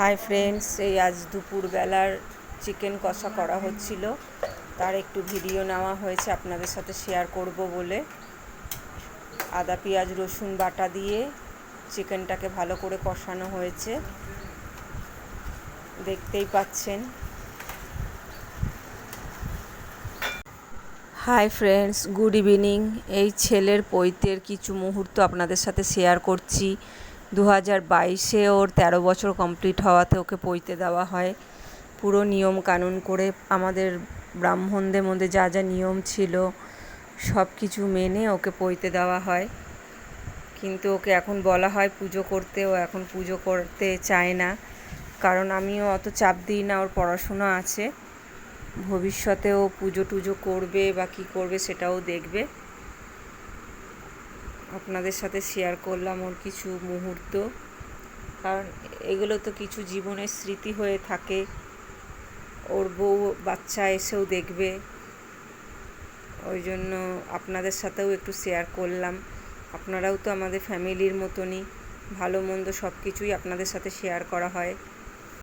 Hi friends এই আজ দুপুরবেলার চিকেন কষা করা হচ্ছিল। তার একটু ভিডিও নেওয়া হয়েছে, আপনাদের সাথে শেয়ার করব বলে। আদা, পেঁয়াজ, রসুন বাটা দিয়ে চিকেনটাকে ভালো করে কষানো হয়েছে। দেখতেই পাচ্ছেন। হাই ফ্রেন্ডস গুড ইভিনিং এই ছেলের পৈতের কিছু মুহূর্ত আপনাদের সাথে শেয়ার করছি। দু হাজার বাইশে ওর তেরো বছর কমপ্লিট হওয়াতে ওকে পৈতে দেওয়া হয়। পুরো নিয়ম কানুন করে আমাদের ব্রাহ্মণদের মধ্যে যা যা নিয়ম ছিল সব কিছু মেনে ওকে পৈতে দেওয়া হয়। কিন্তু ওকে এখন বলা হয় পুজো করতে, ও এখন পুজো করতে চায় না। কারণ আমিও অত চাপ দিই না, ওর পড়াশোনা আছে। ভবিষ্যতেও পুজো টুজো করবে বা কী করবে সেটাও দেখবে। আপনাদের সাথে শেয়ার করলাম ওর কিছু মুহূর্ত। কারণ এগুলো তো কিছু জীবনের স্মৃতি হয়ে থাকে। ওর বউ, বাচ্চা এসেও দেখবে। ওই জন্য আপনাদের সাথেও একটু শেয়ার করলাম। আপনারাও তো আমাদের ফ্যামিলির মতনই। ভালো মন্দ সব কিছুই আপনাদের সাথে শেয়ার করা হয়।